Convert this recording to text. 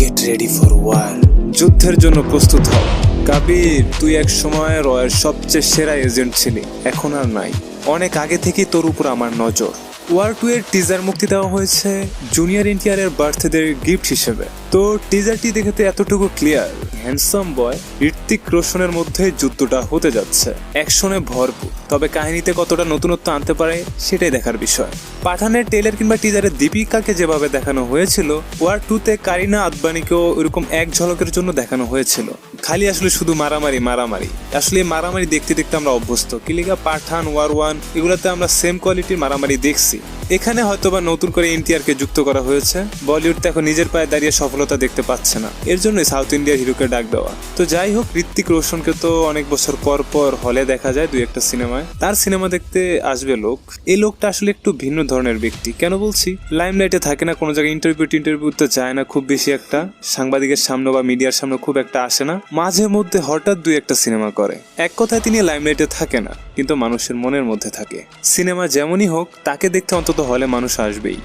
Get ready for war যুদ্ধের জন্য প্রস্তুত হও কাবির, তুই এক সময় রয়ের সবচেয়ে সেরা এজেন্ট ছিলি। এখন আর নাই। অনেক আগে থেকেই তোর উপর আমার নজর। ওয়ার টু এর টিজার মুক্তি দেওয়া হয়েছে জুনিয়র এনটিআর বার্থডে গিফট হিসেবে। তো টিজারটি দেখে তো এতটুকু ক্লিয়ার হ্যান্ডসাম বয় ঋত্বিক রোশনের মধ্যে যুদ্ধটা হতে যাচ্ছে। অ্যাকশনে ভরপুর। তবে কাহিনীতে কতটা নতুনত্ব আনতে পারে, সেটাই দেখার বিষয়। পাঠানের টেলার কিংবা টিজারে দীপিকাকে যেভাবে দেখানো হয়েছিল, ওয়ার টুতে কারিনা আদবানিকেও এরকম এক ঝলকের জন্য দেখানো হয়েছিল। খালি আসলে শুধু মারামারি মারামারি। আসলে মারামারি দেখতে দেখতে আমরা অভ্যস্ত। কিলিগা পাঠান, ওয়ার ওয়ান, এগুলোতে আমরা সেম কোয়ালিটির মারামারি দেখছি। এখানে হয়তোবা নতুন করে এনটিআর কে যুক্ত করা হয়েছে। বলিউড তো এখন নিজের পায়ে দাঁড়িয়ে সফলতা দেখতে পাচ্ছে না। এর জন্যই সাউথ ইন্ডিয়ার হিরোকে ডাক দেওয়া। তো যাই হোক, ঋত্বিক রোশনকে তো অনেক বছর পর পর হলে দেখা যায় দুই একটা সিনেমায়। তার সিনেমা দেখতে আসবে লোক। এই লোকটা আসলে একটু ভিন্ন ধরনের ব্যক্তি। কেন বলছি? লাইমলাইটে থাকে না, কোনো জায়গায় ইন্টারভিউ টিন্টারভিউতে যায় না খুব বেশি একটা। সাংবাদিকের সামনে বা মিডিয়ার সামনে খুব একটা আসে না। মাঝে মধ্যে হঠাৎ দুই একটা সিনেমা করে। এক কথায় তিনি লাইমলাইটে থাকে না, কিন্তু মানুষের মনের মধ্যে থাকে। সিনেমা যেমনই হোক, তাকে দেখতে অন্তত হলে মানুষ আসবেই।